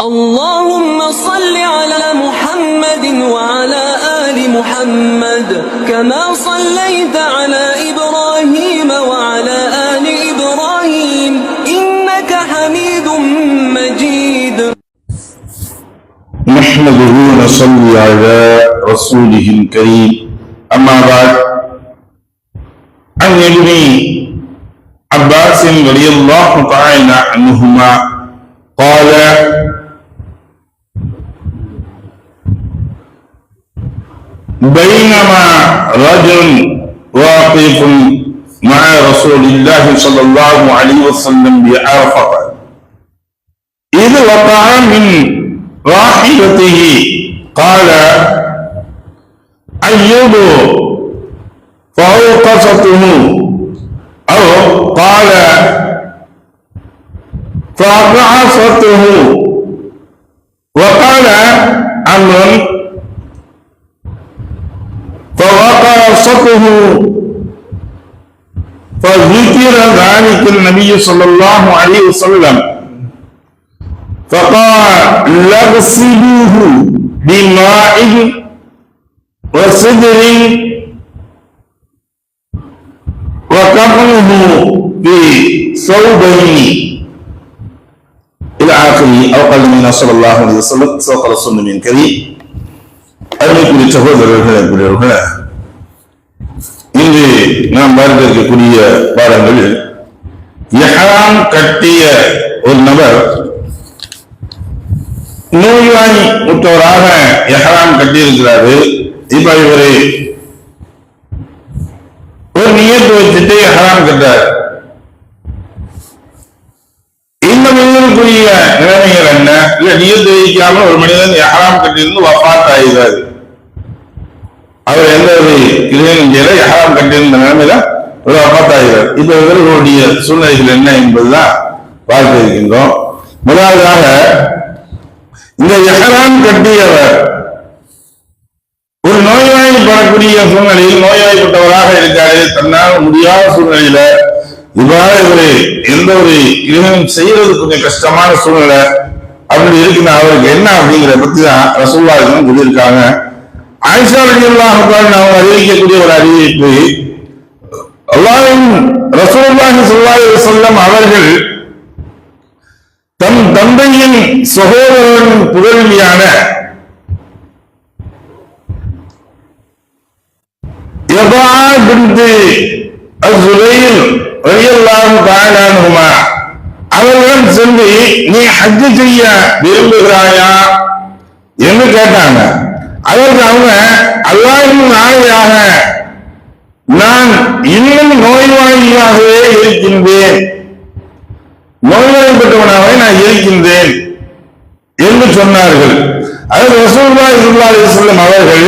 اللهم صل على محمد وعلى آل محمد كما صليت على إبراهيم وعلى آل إبراهيم إنك حميد مجيد. نحمده ونصلي على رسوله الكريم. أما بعد عن ابن عباس رضي الله تعالى عنهما قال بينما رجل واقف مع رسول الله صلى الله عليه وسلم بعرفة إذ وقع من راحلته قال أيوب فأوقفته. أو قال فأبعثته. وقال أمر وسطه فذكر ذلك النبي صلى الله عليه وسلم. فقال لغسلوه بماء وسدر وكفنه بثوب إلى آخره. أو قال من صلى الله عليه وسلم سوق رسول من كريم. أن يكون تفضل الهلا இன்று நாம் பார்க்க இருக்கக்கூடிய பாடங்களில் எஹராம் கட்டிய ஒரு நபர் நோய்வாய் முற்றவராக எஹராம் கட்டியிருக்கிறாரு. இப்ப இவரு ஒரு நியத்து வச்சுட்டு எஹராம் கட்டார் இந்த மனிதனுக்குரிய நிலைமைகள் என்ன? இல்ல நியத்து வைக்காமல் ஒரு மனிதன் எஹராம் கட்டியிருந்து வஃபாத் ஆகிறாரு அவர் எந்த ஒரு இதையும் செய்யல யாராம் கட்டியிருந்த நிலைமையில ஒரு அப்பாத்தாகிறார் இந்த இவர்களுடைய சூழ்நிலைகள் என்ன என்பதுதான் பார்க்க இருக்கின்றோம். முதலாவதாக இந்த எஹராம் கட்டியவர் ஒரு நோய்வாய்ப்படக்கூடிய சூழ்நிலையில் நோய்வாய்ப்பட்டவராக இருக்காரு தன்னால் முடியாத சூழ்நிலையில இவ்வாறு இவரு எந்த ஒரு இதுவும் செய்யறது கொஞ்சம் கஷ்டமான சூழ்நிலை அப்படி இருக்குன்னா அவருக்கு என்ன அப்படிங்கிறத பத்தி தான் ரசூல்லா சொல்லியிருக்காங்க. ஆயிஷா ரலியல்லாஹு அவங்க அறிவிக்கக்கூடிய ஒரு அறிவிப்பு அல்லாவின் ரசூலுல்லாஹி ஸல்லல்லாஹு அலைஹி அவர்கள் தம் தந்தையின் சகோதரன் புகழ்மையான அவர்களிடம் சென்று நீ ஹஜ் செய்ய விரும்புகிறாயா? என்று கேட்டாங்க. அதற்கு அவங்க அல்லாஹின் ஆணையாக நான் இன்னும் நோய்வாளியாகவே இருக்கின்றேன். நோய்வாய்ப்பட்டவனாகவே நான் இருக்கின்றேன் என்று சொன்னார்கள். அதற்கு ரசூல்லா ஸல்லல்லாஹு செல்லும் அவர்கள்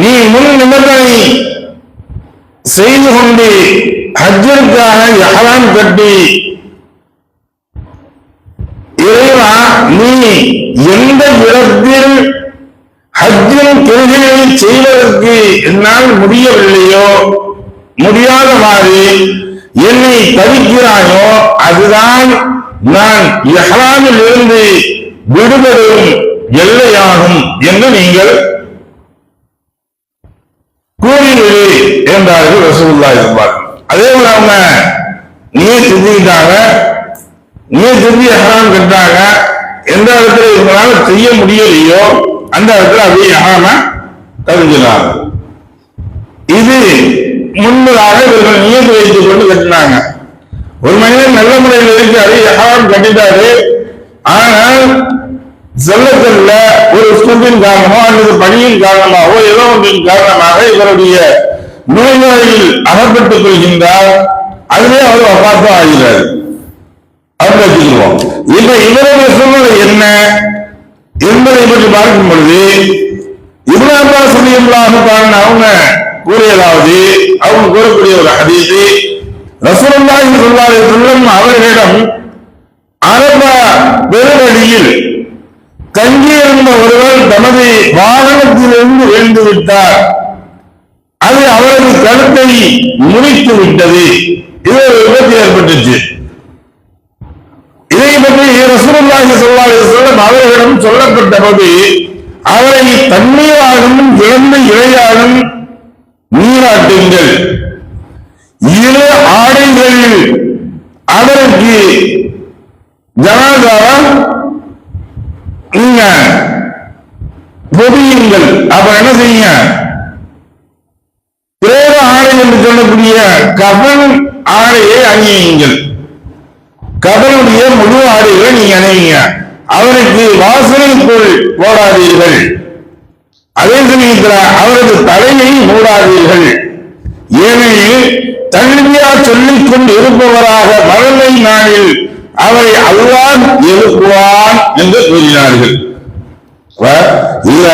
நீ முன் நிபந்தனை செய்து கொண்டு ஹஜ்ஜிற்காக யாராம் கட்டி இறைவா நீ எந்த இடத்தில் ஹஜ்ஜின் கொள்கையை செய்வதற்கு என்னால் முடியவில்லையோ? முடியாத மாதிரி என்னை தவிக்கிறாயோ? அதுதான் நான் இஹ்ராமில் இருந்து விடுபடும் எல்லையாகும் என்று நீங்கள் கூறிவிடு என்றார்கள் ரசகுல்லா இருப்பார் அதே போல அவங்க நீ செஞ்சுக்கிட்டாங்க நீ செஞ்சு எஹராம் கட்டாங்க. எந்த இடத்துல இவங்களால செய்ய முடியலையோ? அந்த இடத்துல அப்படியே எஹராம கருதினார் இது முன்பதாக இவர்கள் நியத்து வைத்துக் கொண்டு கட்டினாங்க ஒரு மனிதன் நல்ல முறையில் இருக்காரு யகாம் கட்டிட்டாரு. ஆனால் செல்ல ஒரு ஸ்கூலின் காரணமோ அல்லது பணியின் காரணமாகவோ ஏதோ ஒன்றின் காரணமாக இவருடைய நோய்வாயில் அகப்பட்டுக் கொள்கின்றார். அதுவே அவர் அப்பாத்தம் ஆகிறார் அவர் வச்சுக்கிறோம் இப்ப இவருடைய சூழ்நிலை என்ன? என்பதை பற்றி பார்க்கும் பொழுது இப்ராஹிம் சொல்லியல்லாக பாருங்க அவங்க கூறியதாவது அவங்க கூறக்கூடிய ஒரு ஹதீது ரசூலுல்லாஹி ஸல்லல்லாஹு அலைஹி வஸல்லம் அவர்களிடம் அரப பெருவழியில் தங்கியிருந்த ஒருவர் தமது வாகனத்திலிருந்து விழுந்து விட்டார். அது அவரது கழுத்தை முடித்து விட்டது. இது ஒரு விபத்து ஏற்பட்டுச்சு. இதை பற்றி ரசூலுல்லாஹி ஸல்லல்லாஹு அலைஹி வஸல்லம் அவர்களிடம் சொல்லப்பட்ட போது அவரை தண்ணீராகவும் இழந்த இழையாலும் நீராட்டுங்கள். இரு ஆடைகள் அவருக்கு ஜனாதாவா நீங்க பொதியுங்கள். அப்ப என்ன செய்யுங்க? பிரேத ஆடை என்று சொல்லக்கூடிய கபன் ஆடையை அணியுங்கள். கபனுடைய முழு ஆடைகளை நீங்க அணிவீங்க அவருக்கு வாசனைக்குள் போடாதீர்கள். அதே சமயத்தில் அவரது தலையை மூடாதீர்கள். ஏனெனில் தல்வியா சொல்லிக் கொண்டு இருப்பவராக மறுமை நாளில் அவரை அல்லாஹ் எழுப்புவான் என்று கூறினார்கள். அப்ப இதுல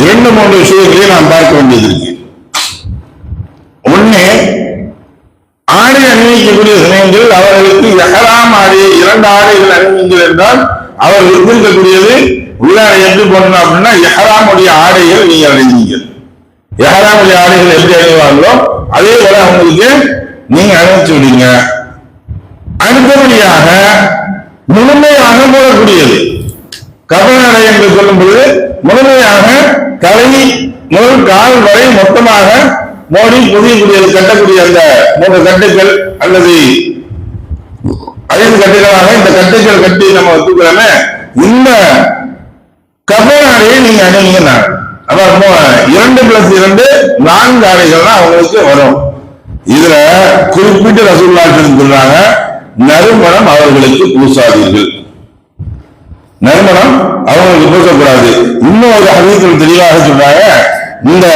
இரண்டு மூன்று விஷயங்களை நாம் பார்க்க வேண்டியது இருக்கு. ஒன்னு ஆடை அணிவிக்கக்கூடிய சமயங்கள் அவர்களுக்கு எஹராம் ஆடை இரண்டு ஆடைகள் அணிவிங்கள் என்றால் அவர்கள் இருக்கக்கூடியது உள்ளாடை எப்படி போடணும் அப்படின்னா எஹராமுடைய ஆடைகள் நீங்க அணிவீங்கள் எஹராமுடைய ஆடைகள் எப்படி அணிவாங்களோ அதே போல அவங்களுக்கு நீங்க அணிவிச்சு விடுங்க. அடுத்தபடியாக முழுமையாக போடக்கூடியது. கபநடை என்று சொல்லும் பொழுது முழுமையாக தலை முதல் கால் வரை மொத்தமாக மோடி புதிய புதியக்கூடியது கட்டக்கூடிய அந்த மூன்று கட்டுகள் அல்லது ஐந்து கட்டுகளாக இந்த கட்டுகள் கட்டி நம்ம தூக்குறோமே இந்த கபநாடையை நீங்க அணிங்க நான் அதான் இரண்டு பிளஸ் இரண்டு நான்கு ஆடைகள் தான் அவங்களுக்கு வரும். இதுல குறிப்பிட்டு ரசூல்லா சொல்றாங்க நறுமணம் அவர்களுக்கு பூசாதீர்கள். நறுமணம் அவங்களுக்கு பூசக்கூடாது. இன்னும் ஒரு ஹதீத்தில் தெளிவாக சொல்றாங்க இந்த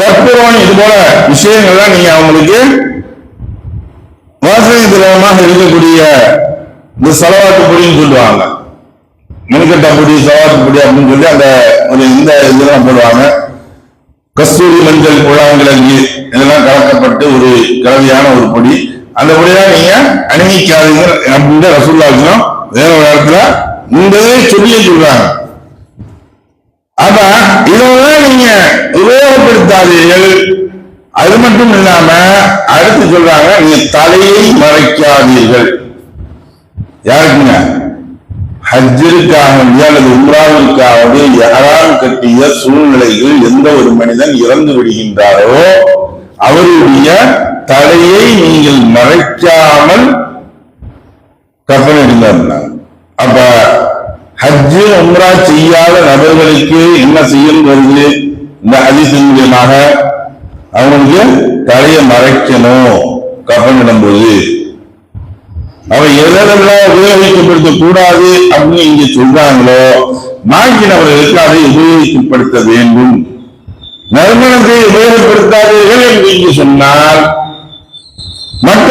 கற்பூரம் இது போல விஷயங்கள்லாம் நீங்க அவங்களுக்கு வாசனை திரவமாக இருக்கக்கூடிய இந்த செலவாட்டு பொடின்னு சொல்லுவாங்க. மினுக்கட்டா பொடி செலவாட்டு பொடி அப்படின்னு சொல்லி அந்த ஒரு இந்த இதெல்லாம் போடுவாங்க. கஸ்தூரி மஞ்சள் புழாங்கிழங்கு இதெல்லாம் கலக்கப்பட்டு ஒரு கலவையான ஒரு பொடி. அந்த பொடியெல்லாம் நீங்க அணிவிக்காதீங்க. அப்படின்னு ரசூல்லாக்கணும் வேற ஒரு இடத்துல இந்த சொல்லியே சொல்றாங்க. அப்ப இதெல்லாம் நீங்க உபயோகப்படுத்தாதீர்கள். அது மட்டும் இல்லாம அடுத்து சொல்றாங்க நீங்க தலையை மறைக்காதீர்கள். யாருக்குங்க? ஹஜ்ஜிற்காக அல்லது உம்ராவிற்காவது யாரால் கட்டிய சூழ்நிலையில் எந்த ஒரு மனிதன் இறந்து விடுகின்றாரோ அவருடைய தலையை நீங்கள் மறைக்காமல் கப்பலிடுங்க அப்ப ஹஜ்ஜு உம்ரா செய்யாத நபர்களுக்கு என்ன செய்யும் வருது இந்த ஹதீஸின் மூலியமாக அவங்களுக்கு தலையை மறைக்கணும் கப்பலிடும் போது அவ எதெல்லாம் உபயோகிக்கப்படுத்த கூடாது அப்படின்னு இங்க சொல்றாங்களோ மாற்றினவர்களுக்கு அதை உபயோகிக்கப்படுத்த வேண்டும்? நறுமணத்தை உபயோகப்படுத்தாதீர்கள் என்று இங்கு சொன்னால் மற்ற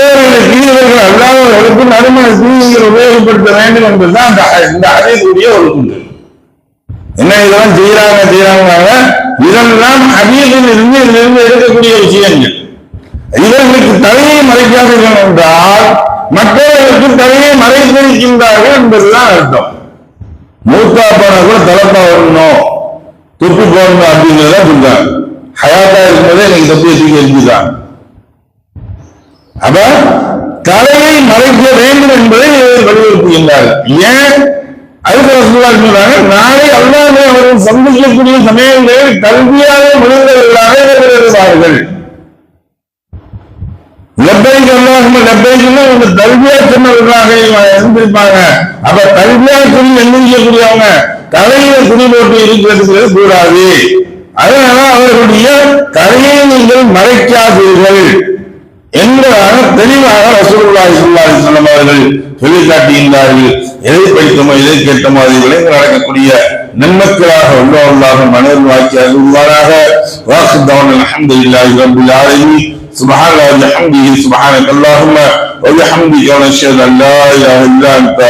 இவர்கள் அல்லாதவர்களுக்கு நறுமணத்தை நீங்கள் உபயோகப்படுத்த வேண்டும் என்பதுதான் அந்த இந்த அறிவுடைய ஒரு குண்டு என்ன இதெல்லாம் செய்யறாங்க செய்யறாங்க இதெல்லாம் அபியத்தில் இருந்து இதிலிருந்து எடுக்கக்கூடிய விஷயங்கள். இவர்களுக்கு தலையை மறைக்காதீர்கள் என்றால் மற்றவர்களுக்கு தலையை மறைத்திருக்கின்றார்கள் என்பதுதான் அர்த்தம். மூத்தா போனா கூட தலப்பா வரணும். துப்பி போடணும் அப்படிங்கிறத சொல்றாங்க. ஹயாத்தா இருக்கும்போதே எனக்கு தப்பியை தூக்கி எரிஞ்சுதான் அப்ப தலையை மறைக்க வேண்டும் என்பதை வலியுறுத்துகின்றார்கள் ஏன்? அதுக்கு ரசூலுல்லாஹி சொல்றாங்க நாளை அல்லாமே அவர்கள் சந்திக்கக்கூடிய சமயங்களில் கல்வியாக முடிந்தவர்களாக இருப்பார்கள். லெப்பைக்கு அல்லாஹும் லெப்பைக்குன்னு உங்க கல்வியா சொன்னவர்களாக இருந்திருப்பாங்க. அப்ப கல்வியா சொல்லி எண்ணிக்கக்கூடியவங்க தலையில துணி போட்டு இருக்கிறது கூடாது. அதனால அவர்களுடைய தலையை நீங்கள் மறைக்காதீர்கள். என்பதாக தெளிவாக ரசூலுல்லாஹி ஸல்லல்லாஹு அலைஹி வஸல்லம் அவர்கள் சொல்லி காட்டுகின்றார்கள் எதை படித்தோமோ எதை கேட்டோமோ அதை விளைந்து நடக்கக்கூடிய நன்மக்களாக உள்ளவர்களாக மனிதர் வாக்கி அருள்வாராக வாக்கு தவன் அல்ஹம்துலில்லாஹி ரப்பில் ஆலமீன் سبحان الله وبحمده سبحانك اللهم وبحمدك ونشهد ان لا اله الا انت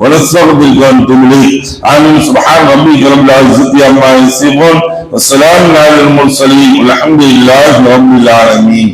ونستغفرك ونتوب اليك امين سبحان ربك رب العزه عما يصفون والسلام على المرسلين والحمد لله رب العالمين